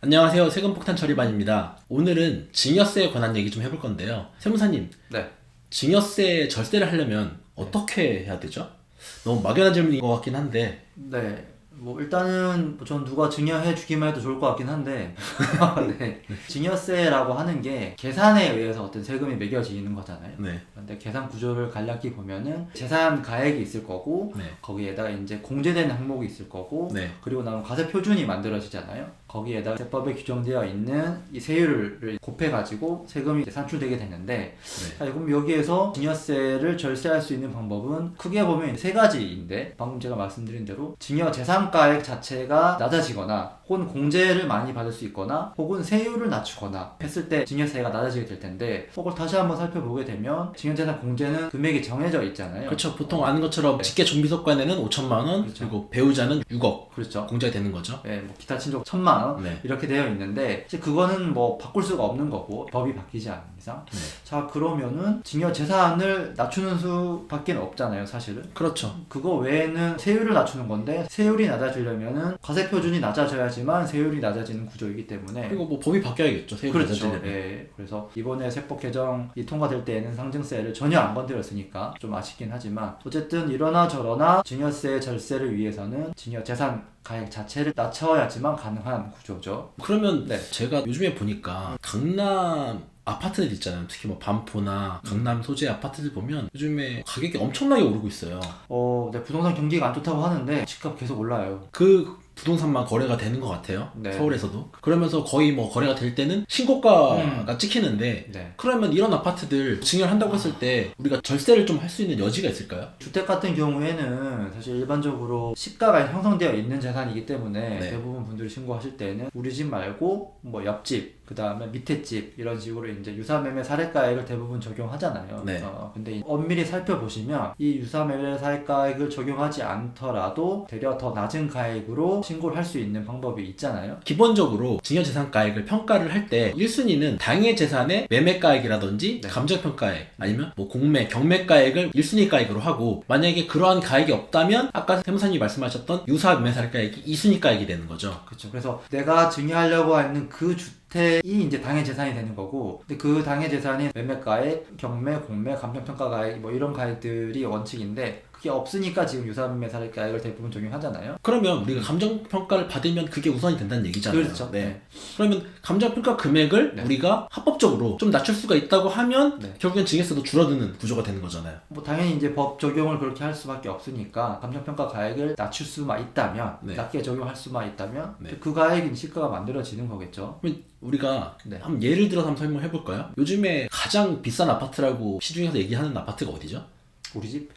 안녕하세요. 세금폭탄 처리반입니다. 오늘은 증여세에 관한 얘기 좀 해볼 건데요. 세무사님, 네. 증여세 절세를 하려면 어떻게 해야 되죠? 너무 막연한 질문인 것 같긴 한데 네. 뭐 일단은 뭐전 누가 증여해 주기만 해도 좋을 것 같긴 한데 네. 증여세라고 하는 게 계산에 의해서 어떤 세금이 매겨지는 거잖아요. 네, 근데 계산 구조를 간략히 보면은 재산 가액이 있을 거고 네, 거기에다가 이제 공제된 항목이 있을 거고 네, 그리고 나면 과세 표준이 만들어지잖아요. 거기에다가 세법에 규정되어 있는 이 세율을 곱해가지고 세금이 산출되게 되는데 네. 자, 그럼 여기에서 증여세를 절세할 수 있는 방법은 크게 보면 세 가지인데 방금 제가 말씀드린 대로 증여 재산가액 자체가 낮아지거나 혹은 공제를 많이 받을 수 있거나 혹은 세율을 낮추거나 했을 때 증여세가 낮아지게 될 텐데 그걸 다시 한번 살펴보게 되면 증여재산 공제는 금액이 정해져 있잖아요. 그렇죠. 보통 아는 것처럼 직계 종비속관에는 5천만 원, 그렇죠. 그리고 배우자는 6억 그렇죠. 공제가 되는 거죠. 예, 뭐 기타 친족 천만 원 네, 이렇게 되어 있는데 이제 그거는 뭐 바꿀 수가 없는 거고 법이 바뀌지 않는 이상 네. 자 그러면은 증여 재산을 낮추는 수밖에 없잖아요 사실은 그렇죠. 그거 외에는 세율을 낮추는 건데 세율이 낮아지려면은 과세 표준이 낮아져야지만 세율이 낮아지는 구조이기 때문에 그리고 뭐 법이 바뀌어야겠죠. 세금 그렇죠. 낮아지려면. 예. 그래서 이번에 세법 개정이 통과될 때에는 상증세를 전혀 안 건드렸으니까 좀 아쉽긴 하지만 어쨌든 이러나 저러나 증여세 절세를 위해서는 증여 재산 가액 자체를 낮춰야지만 가능한 구조죠. 그러면 네. 제가 요즘에 보니까 강남 아파트들 있잖아요. 특히 뭐 반포나 강남 소재 아파트들 보면 요즘에 가격이 엄청나게 오르고 있어요. 어, 네, 부동산 경기가 안 좋다고 하는데 집값 계속 올라요. 그 부동산만 거래가 되는 것 같아요. 네. 서울에서도. 그러면서 거의 뭐 거래가 될 때는 신고가가 음. 찍히는데 네. 그러면 이런 아파트들 증여를 한다고 했을 때 우리가 절세를 좀 할 수 있는 여지가 있을까요? 주택 같은 경우에는 사실 일반적으로 시가가 형성되어 있는 재산이기 때문에 네. 대부분 분들이 신고하실 때는 우리 집 말고 뭐 옆집 그 다음에 밑에 집 이런 식으로 이제 유사매매 사례가액을 대부분 적용하잖아요. 네. 어, 근데 엄밀히 살펴보시면 이 유사매매 사례가액을 적용하지 않더라도 되려 더 낮은 가액으로 신고를 할 수 있는 방법이 있잖아요. 기본적으로 증여재산가액을 평가를 할 때 1순위는 당해 재산의 매매가액이라든지 네. 감정평가액 아니면 뭐 공매, 경매가액을 1순위 가액으로 하고 만약에 그러한 가액이 없다면 아까 세무사님이 말씀하셨던 유사 매매사례가액이 2순위 가액이 되는 거죠. 그렇죠. 그래서 내가 증여하려고 하는 그 주 택이 이제 당해 재산이 되는 거고, 근데 그 당해 재산이 매매가액, 경매, 공매, 감정평가가액 뭐 이런 가액들이 원칙인데 그게 없으니까 지금 유사매매 사례가액을 대부분 적용하잖아요. 그러면 우리가 감정평가를 받으면 그게 우선이 된다는 얘기잖아요. 그렇죠. 네. 그러면 감정평가 금액을 네. 우리가 합법적으로 좀 낮출 수가 있다고 하면 네. 결국엔 증여세도 줄어드는 구조가 되는 거잖아요. 뭐 당연히 이제 법 적용을 그렇게 할 수밖에 없으니까 감정평가 가액을 낮출 수만 있다면 네. 낮게 적용할 수만 있다면 네. 그 가액이 시가가 만들어지는 거겠죠. 우리가 네. 한번 예를 들어서 한번 설명해 볼까요? 요즘에 가장 비싼 아파트라고 시중에서 얘기하는 아파트가 어디죠? 우리 집?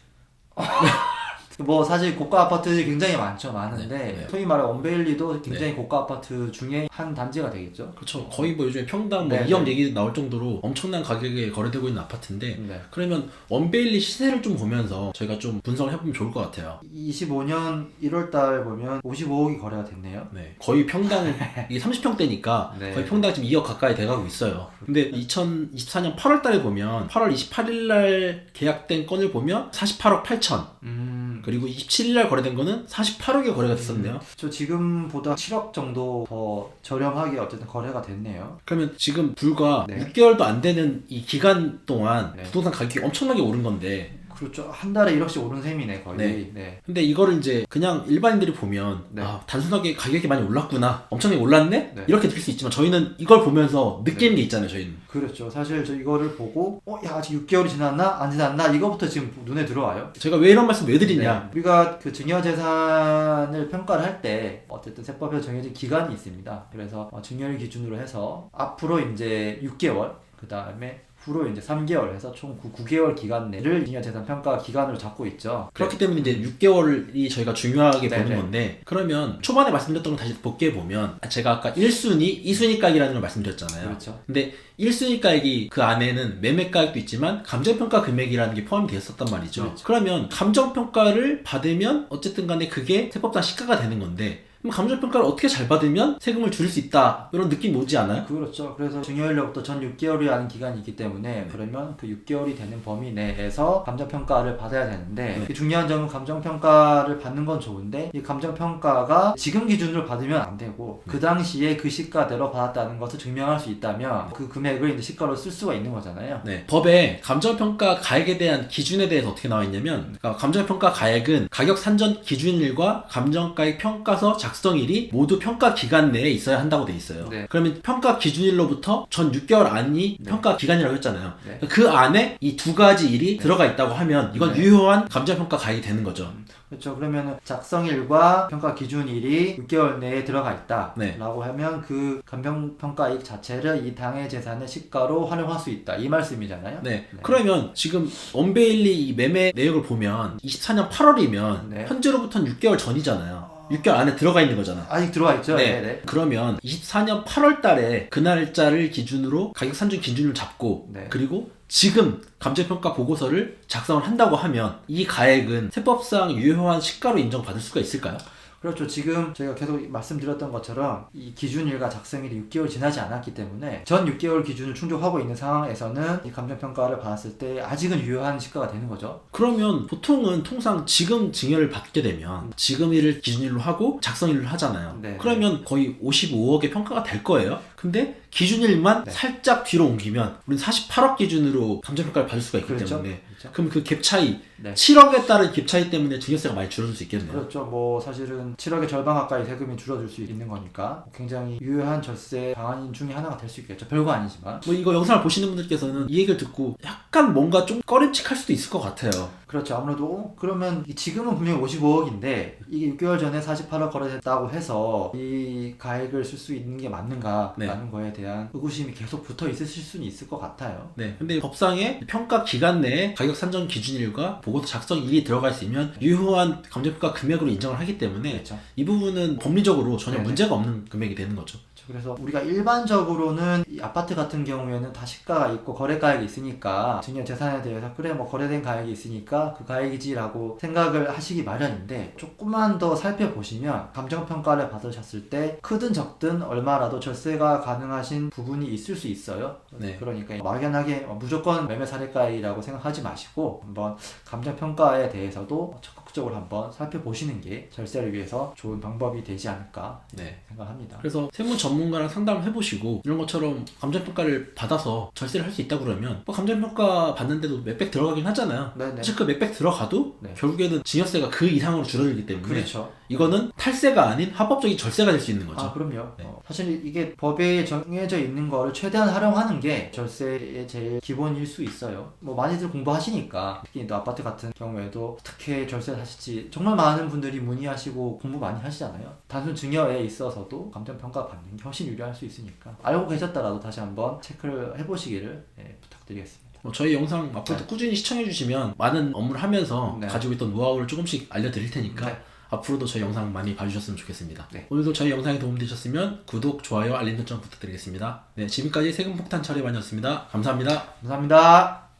뭐 사실 고가 아파트들이 굉장히 많죠 많은데 네, 네. 소위 말해 원베일리도 굉장히 고가 아파트 중에 한 단지가 되겠죠 그렇죠. 거의 뭐 요즘에 평당 뭐 네, 2억 네. 얘기 나올 정도로 엄청난 가격에 거래되고 있는 아파트인데 네. 그러면 원베일리 시세를 좀 보면서 저희가 좀 분석을 해보면 좋을 것 같아요. 25년 1월달 보면 55억이 거래가 됐네요 네, 거의 평당 이게 30평대니까 네. 거의 평당 지금 2억 가까이 돼가고 있어요. 근데 2024년 8월달에 보면 8월 28일날 계약된 건을 보면 48억 8천 음, 그리고 27일날 거래된 거는 48억에 거래가 됐었네요. 저 지금보다 7억 정도 더 저렴하게 어쨌든 거래가 됐네요 그러면 지금 불과 네. 6개월도 안 되는 이 기간 동안 네. 부동산 가격이 엄청나게 오른 건데 그렇죠 한 달에 1억씩 오른 셈이네 거의 네. 네. 근데 이거를 이제 그냥 일반인들이 보면 네. 아 단순하게 가격이 많이 올랐구나 엄청나게 올랐네 네. 이렇게 느낄 수 있지만 저희는 이걸 보면서 느끼는 게 있잖아요 저희는 그렇죠 사실 저 이거를 보고 어 야 아직 6개월이 지났나 안 지났나 이거부터 지금 눈에 들어와요 제가 왜 이런 말씀 왜 드리냐 네. 우리가 그 증여재산을 평가를 할 때 어쨌든 세법에서 정해진 기간이 있습니다. 그래서 어, 증여를 기준으로 해서 앞으로 이제 6개월 그 다음에 후로 이제 3개월 해서 총 9, 개월 기간 내를 증여재산 평가 기간으로 잡고 있죠. 그렇기 때문에 이제 6개월이 저희가 중요하게 네, 보는 네. 건데 그러면 초반에 말씀드렸던 걸 다시 복귀해 보면 제가 아까 1순위, 2순위 가격이라는 걸 말씀드렸잖아요. 그렇죠. 근데 1순위 가액이 그 안에는 매매 가액도 있지만 감정평가 금액이라는 게 포함이 되었었단 말이죠. 그렇죠. 그러면 감정평가를 받으면 어쨌든 간에 그게 세법상 시가가 되는 건데 그럼 감정평가를 어떻게 잘 받으면 세금을 줄일 수 있다 이런 느낌 오지 않아요? 그렇죠. 그래서 증여일로부터 전 6개월이라는 기간이 있기 때문에 그러면 그 6개월이 되는 범위 내에서 감정평가를 받아야 되는데 네. 이 중요한 점은 감정평가를 받는 건 좋은데 이 감정평가가 지금 기준으로 받으면 안 되고 그 당시에 그 시가대로 받았다는 것을 증명할 수 있다면 그 금액을 이제 시가로 쓸 수가 있는 거잖아요. 네, 법에 감정평가 가액에 대한 기준에 대해서 어떻게 나와 있냐면 그러니까 감정평가 가액은 가격 산전 기준일과 감정가액 평가서 작 성일이 모두 평가 기간 내에 있어야 한다고 돼 있어요. 네. 그러면 평가 기준일로부터 전 6개월 안이 네. 평가 기간이라고 했잖아요. 네. 그 안에 이 두 가지 일이 들어가 있다고 하면 이건 네. 유효한 감정평가 가액이 되는 거죠. 그렇죠. 그러면 작성일과 평가 기준일이 6개월 내에 들어가 있다. 네. 라고 하면 그 감정평가익 자체를 이 당해 재산의 시가로 활용할 수 있다. 이 말씀이잖아요. 네. 네. 그러면 지금 원베일리 이 매매 내역을 보면 24년 8월이면 네. 현재로부터는 6개월 전이잖아요. 6개월 안에 들어가 있는 거잖아. 아직 들어와 있죠? 네. 네. 네. 그러면 24년 8월 달에 그 날짜를 기준으로 가격 산정 기준을 잡고 네. 그리고 지금 감정평가 보고서를 작성을 한다고 하면 이 가액은 세법상 유효한 시가로 인정받을 수가 있을까요? 그렇죠. 지금 저희가 계속 말씀드렸던 것처럼 이 기준일과 작성일이 6개월 지나지 않았기 때문에 전 6개월 기준을 충족하고 있는 상황에서는 이 감정평가를 받았을 때 아직은 유효한 시가가 되는 거죠. 그러면 보통은 통상 지금 증여를 받게 되면 지금 일을 기준일로 하고 작성일을 하잖아요. 네. 그러면 거의 55억의 평가가 될 거예요. 근데 기준일만 네. 살짝 뒤로 옮기면 우리는 48억 기준으로 감정평가를 받을 수가 있기 그렇죠. 때문에 그렇죠. 그럼 그 갭 차이 네. 7억에 따른 갭 차이 때문에 증여세가 많이 줄어들 수 있겠네요. 그렇죠. 뭐 사실은 7억의 절반 가까이 세금이 줄어들 수 있는 거니까 굉장히 유효한 절세 방안 중에 하나가 될 수 있겠죠. 별거 아니지만. 뭐 이거 영상을 보시는 분들께서는 이 얘기를 듣고 약간 뭔가 좀 꺼림칙할 수도 있을 것 같아요. 그렇죠. 아무래도 어, 그러면 이 지금은 분명히 55억인데 이게 6개월 전에 48억 거래됐다고 해서 이 가액을 쓸 수 있는 게 맞는가라는 네. 거에 대한 의구심이 계속 붙어 있으실 수는 있을 것 같아요. 네. 근데 법상에 평가 기간 내에 가격 산정 기준일과 보고서 작성일이 들어가 있으면 유효한 감정평가 금액으로 인정을 하기 때문에 그렇죠. 이 부분은 법리적으로 전혀 네네. 문제가 없는 금액이 되는 거죠. 그렇죠. 그래서 우리가 일반적으로는 이 아파트 같은 경우에는 다 시가가 있고 거래 가액이 있으니까 증여 재산에 대해서 그래 뭐 거래된 가액이 있으니까 그 가액이지라고 생각을 하시기 마련인데 조금만 더 살펴보시면 감정 평가를 받으셨을 때 크든 적든 얼마라도 절세가 가능하신 부분이 있을 수 있어요. 네. 그러니까 막연하게 무조건 매매 사례가액이라고 생각하지 마시고 한번 감정 평가에 대해서도 적극적으로 한번 살펴보시는 게 절세를 위해서 좋은 방법이 되지 않을까 네. 생각합니다. 그래서 세무 전 문가랑 상담을 해보시고 이런 것처럼 감정평가를 받아서 절세를 할 수 있다 그러면 뭐 감정평가 받는데도 몇백 들어가긴 하잖아요. 네네. 사실 그 몇백 들어가도 네. 결국에는 증여세가 그 이상으로 줄어들기 때문에 그렇죠. 이거는 탈세가 아닌 합법적인 절세가 될 수 있는 거죠. 아, 그럼요. 네. 어, 사실 이게 법에 정해져 있는 거를 최대한 활용하는 게 절세의 제일 기본일 수 있어요. 뭐 많이들 공부하시니까 특히 또 아파트 같은 경우에도 어떻게 절세를 하실지 정말 많은 분들이 문의하시고 공부 많이 하시잖아요. 단순 증여에 있어서도 감정평가 받는 게 훨씬 유리할 수 있으니까 알고 계셨더라도 다시 한번 체크를 해보시기를 예, 부탁드리겠습니다. 뭐 저희 영상 앞으로도 네. 꾸준히 시청해주시면 많은 업무를 하면서 네. 가지고 있던 노하우를 조금씩 알려드릴 테니까 네. 앞으로도 저희 영상 많이 봐주셨으면 좋겠습니다. 네. 오늘도 저희 영상이 도움되셨으면 구독, 좋아요, 알림 설정 부탁드리겠습니다. 네, 지금까지 세금폭탄 처리반이었습니다. 감사합니다. 감사합니다.